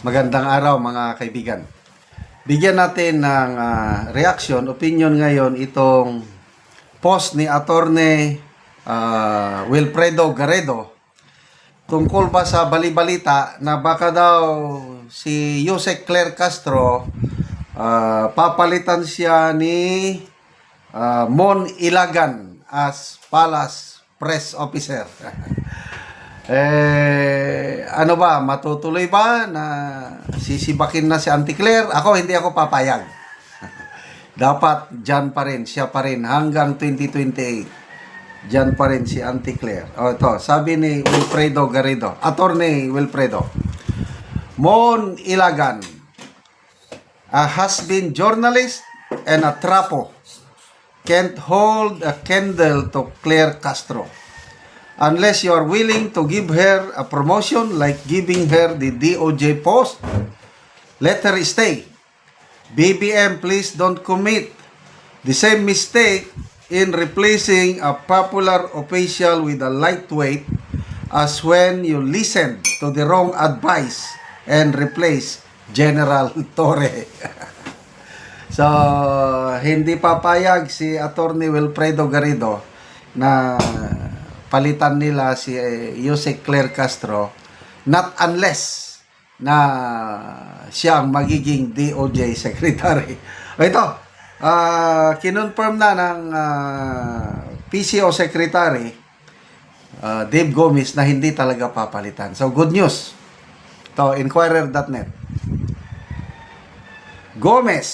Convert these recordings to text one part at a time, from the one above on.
Magandang araw mga kaibigan. Bigyan natin ng ah, reaction, opinion ngayon itong post ni Attorney ah, Wilfredo Garredo tungkol ba sa balibalita na baka daw si Yusek Claire Castro ah, papalitan siya ni ah, Mon Ilagan as Palace Press Officer. Eh, ano ba, matutuloy ba na sisibakin na si Auntie Claire? Ako, hindi ako papayag. Dapat dyan pa rin, siya pa rin hanggang 2028. Dyan pa rin si Auntie Claire. O ito, sabi ni Wilfredo Garrido, attorney Wilfredo, Mon Ilagan, a has-been journalist and a trapo, can't hold a candle to Claire Castro unless you are willing to give her a promotion like giving her the DOJ post. Let her stay. BBM, please don't commit the same mistake in replacing a popular official with a lightweight as when you listened to the wrong advice and replace General Torre. so, hindi papayag si Attorney Wilfredo Garrido na palitan nila si eh, Jose Claire Castro not unless na siya ang magiging DOJ Secretary. Ito, ah kinonfirm na ng ah, PCO Secretary ah, Dave Gomez na hindi talaga papalitan. So good news. Ito, inquirer.net. Gomez,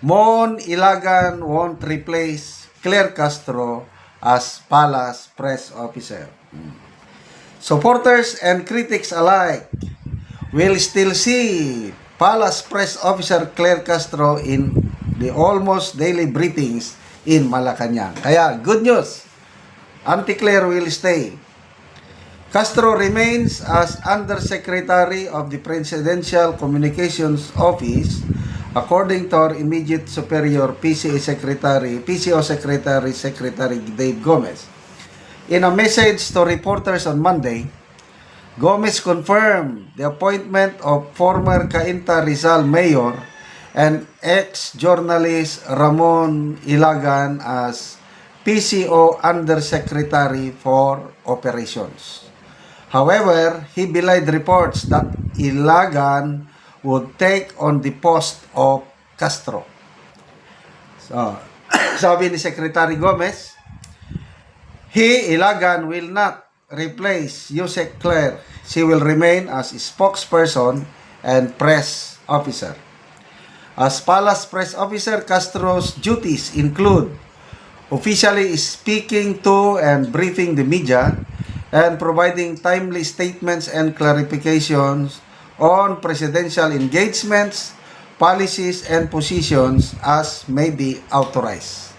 Mon Ilagan won't replace Claire Castro as Palace press officer. Hmm. Supporters and critics alike will still see Palace press officer Claire Castro in the almost daily briefings in Malacanang. Kaya, good news. Auntie Claire will stay. Castro remains as Undersecretary of the Presidential Communications Office according to our immediate superior PCA Secretary, PCO Secretary Secretary Dave Gomez. In a message to reporters on Monday, Gomez confirmed the appointment of former Cainta Rizal Mayor and ex-journalist Ramon Ilagan as PCO Undersecretary for Operations. However, he belied reports that Ilagan would take on the post of Castro. So, sabi ni Secretary Gomez, he, Ilagan, will not replace Yusek Claire. She will remain as spokesperson and press officer. As Palace Press Officer, Castro's duties include officially speaking to and briefing the media and providing timely statements and clarifications on presidential engagements, policies, and positions as may be authorized.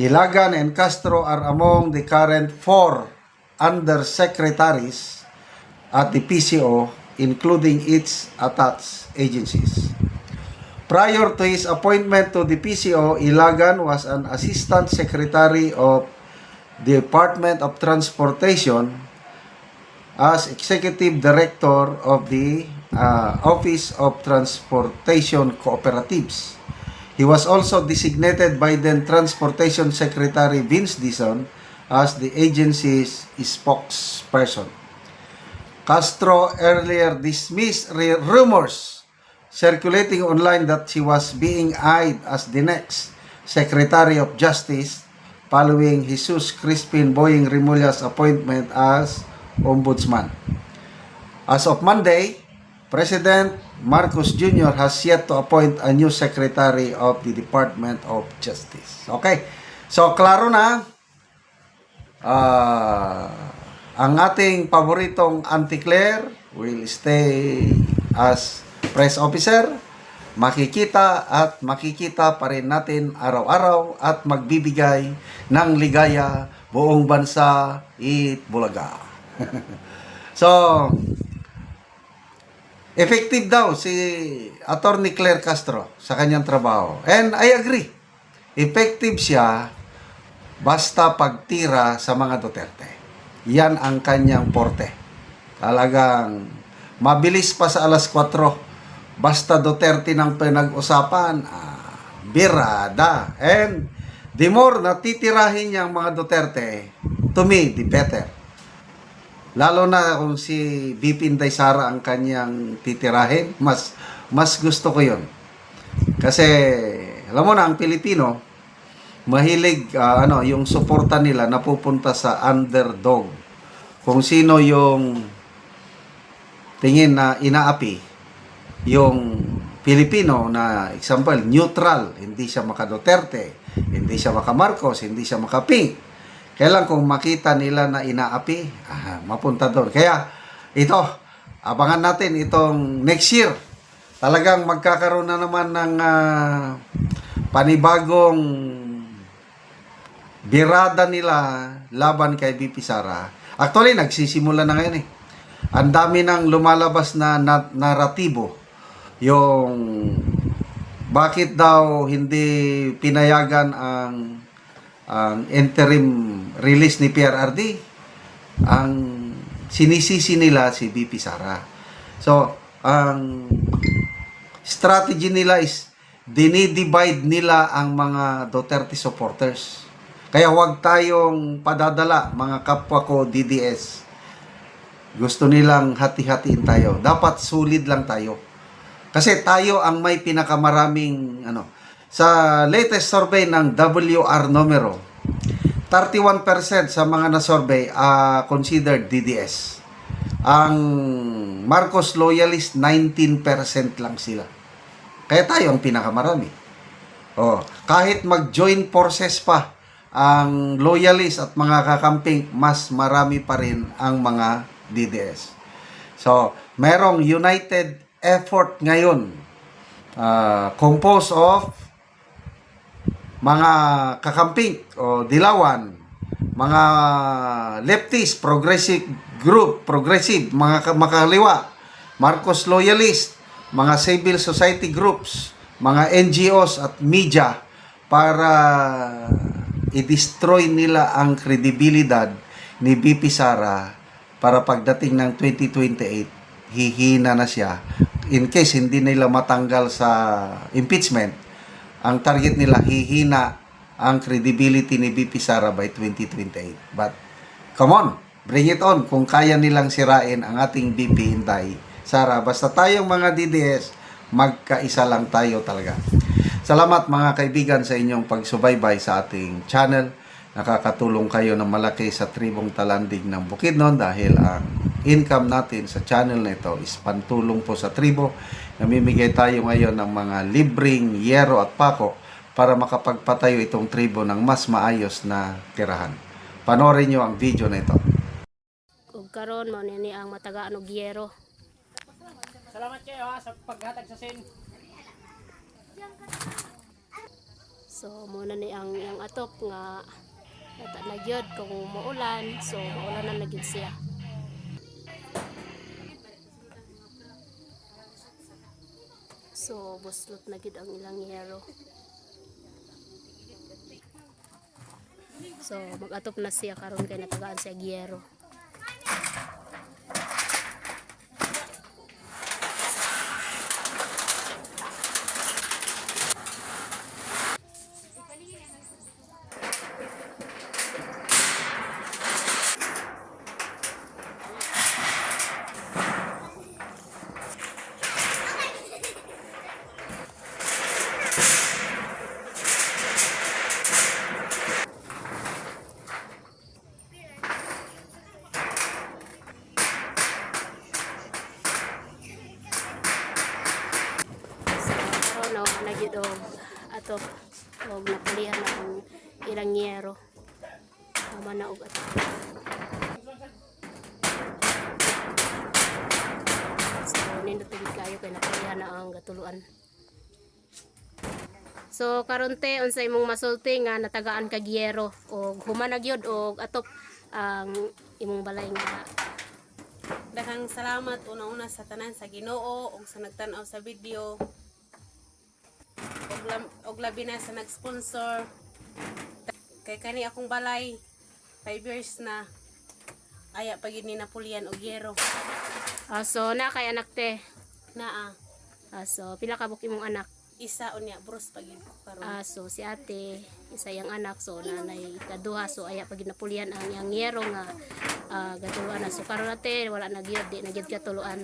Ilagan and Castro are among the current four undersecretaries at the PCO, including its attached agencies. Prior to his appointment to the PCO, Ilagan was an assistant secretary of Department of Transportation as executive director of the uh, Office of Transportation Cooperatives. He was also designated by then Transportation Secretary Vince Dison as the agency's spokesperson. Castro earlier dismissed rumors circulating online that she was being eyed as the next Secretary of Justice following Jesus Crispin Boying Remulla's appointment as Ombudsman. As of Monday, President Marcos Jr. has yet to appoint a new Secretary of the Department of Justice. Okay. So, klaro na, ah, ang ating paboritong Auntie Claire will stay as press officer. Makikita at makikita pa rin natin araw-araw at magbibigay ng ligaya buong bansa it Bulaga. so, effective daw si Attorney Claire Castro sa kanyang trabaho. And I agree. Effective siya basta pagtira sa mga Duterte. Yan ang kanyang porte. Talagang mabilis pa sa alas 4. Basta Duterte ng pinag-usapan, ah, birada. And the more natitirahin niya ang mga Duterte, to me, the better. Lalo na kung si Inday Sara ang kanyang titirahin, mas mas gusto ko 'yon. Kasi alam mo na ang Pilipino, mahilig ah, ano, yung suporta nila napupunta sa underdog. Kung sino yung tingin na inaapi, yung Pilipino na example, neutral, hindi siya maka Duterte, hindi siya maka Marcos, hindi siya maka Pink. Kailan kung makita nila na inaapi, ah, mapunta doon. Kaya ito, abangan natin itong next year. Talagang magkakaroon na naman ng ah, panibagong birada nila laban kay BP Sara. Actually, nagsisimula na ngayon eh. Ang dami nang lumalabas na, na naratibo. Yung bakit daw hindi pinayagan ang ang interim release ni PRRD ang sinisisi nila si BP Sara. So, ang strategy nila is dinidivide nila ang mga Duterte supporters. Kaya huwag tayong padadala, mga kapwa ko DDS. Gusto nilang hati-hatiin tayo. Dapat sulit lang tayo. Kasi tayo ang may pinakamaraming ano. Sa latest survey ng WR numero, 31% sa mga na-survey ah, considered DDS. Ang Marcos loyalist 19% lang sila. Kaya tayo ang pinakamarami. Oh, kahit mag-join forces pa ang loyalist at mga kakamping, mas marami pa rin ang mga DDS. So, merong united effort ngayon uh, composed of mga kakamping o dilawan, mga leftist, progressive group, progressive, mga ka- makaliwa, Marcos loyalist, mga civil society groups, mga NGOs at media para i-destroy nila ang kredibilidad ni BP Sara para pagdating ng 2028 hihina na siya in case hindi nila matanggal sa impeachment ang target nila hihina ang credibility ni BP Sara by 2028 but come on bring it on kung kaya nilang sirain ang ating BP Inday Sara basta tayong mga DDS magkaisa lang tayo talaga Salamat mga kaibigan sa inyong pagsubaybay sa ating channel. Nakakatulong kayo ng malaki sa tribong talandig ng Bukidnon dahil ang income natin sa channel na ito is pantulong po sa tribo. Namimigay tayo ngayon ng mga libreng yero at pako para makapagpatayo itong tribo ng mas maayos na tirahan. Panorin nyo ang video na ito. ug karon mao ni ang matagaan og yero. Salamat kayo ha sa paghatag sa sin. So muna ni ang yang atop nga nata na gyud kung maulan, so maulan na gyud siya. So buslot na gyud ang ilang yero. So mag-atop na siya karon kay natagaan siya gyero. So, karon no, na gyud og ato og napalihan na ang ilang yero. Tama na og ato. So, tigid kayo kay napalihan na ang gatuluan. So, karon te unsay imong masulti nga natagaan kag yero og human na gyud og atop ang imong balay nga Daghang salamat una-una sa tanan sa Ginoo ug sa nagtan-aw sa video. Og, og labi na sa nag-sponsor. Kay kani akong balay 5 years na aya pag ni Napoleon og yero. Ah, so na kay anak te. Naa Ah, so pila ka buki mong anak? isa unya bros pag ko karon. Ah, so si ate, isa yang anak, so nanay ikaduha, so aya pag napulian ang yang yero nga ah, gatuluan na. So karon ate, wala na gyud, di na gyud katuluan.